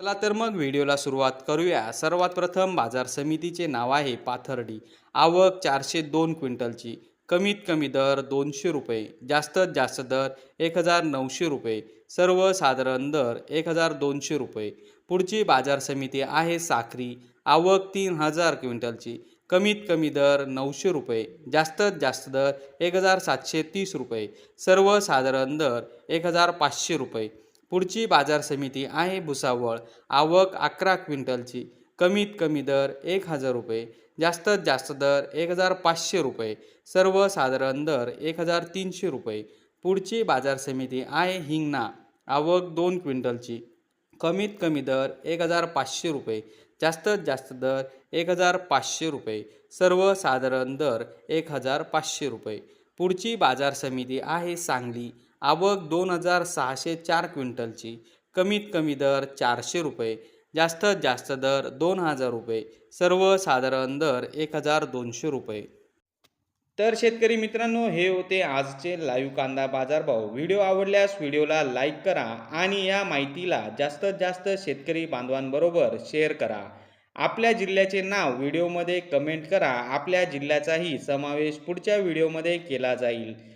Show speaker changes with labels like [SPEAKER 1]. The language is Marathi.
[SPEAKER 1] चला तर मग व्हिडिओला सुरुवात करूया. सर्वात प्रथम बाजार समितीचे नाव आहे पाथर्डी. आवक चारशे दोन क्विंटलची. कमीत कमी दर दोनशे रुपये. जास्तीत जास्त दर एक हजार नऊशे रुपये. सर्वसाधारण दर एक हजार दोनशे रुपये. पुढची बाजार समिती आहे साखरी. आवक तीन हजार क्विंटलची. कमीत कमी दर नऊशे रुपये. जास्तीत जास्त दर एक हजार सातशे तीस रुपये. सर्वसाधारण दर एक हजार पाचशे रुपये. पुढची बाजार समिती आहे भुसावळ. आवक अकरा क्विंटलची. कमीत कमी दर एक हजार रुपये. जास्तीत जास्त दर एक हजार पाचशे रुपये. सर्वसाधारण दर एक हजार तीनशे रुपये. पुढची बाजार समिती आहे हिंगणा. आवक दोन क्विंटलची. कमीत कमी दर एक हजार पाचशे रुपये. जास्तीत जास्त दर एक हजार पाचशे रुपये. सर्वसाधारण दर एक हजार पाचशे रुपये. पुढची बाजार समिती आहे सांगली. आवक दोन हजार सहाशे चार क्विंटलची. कमीत कमी दर चारशे रुपये. जास्तीत जास्त दर दोन हजार रुपये. सर्वसाधारण दर एक हजार दोनशे रुपये. तर शेतकरी मित्रांनो हे होते आजचे लाईव्ह कांदा बाजारभाव. व्हिडिओ आवडल्यास व्हिडिओला लाईक करा आणि या माहितीला जास्तीत जास्त शेतकरी बांधवांबरोबर शेअर करा. आपल्या जिल्ह्याचे नाव व्हिडिओमध्ये कमेंट करा. आपल्या जिल्ह्याचाही समावेश पुढच्या व्हिडिओमध्ये केला जाईल.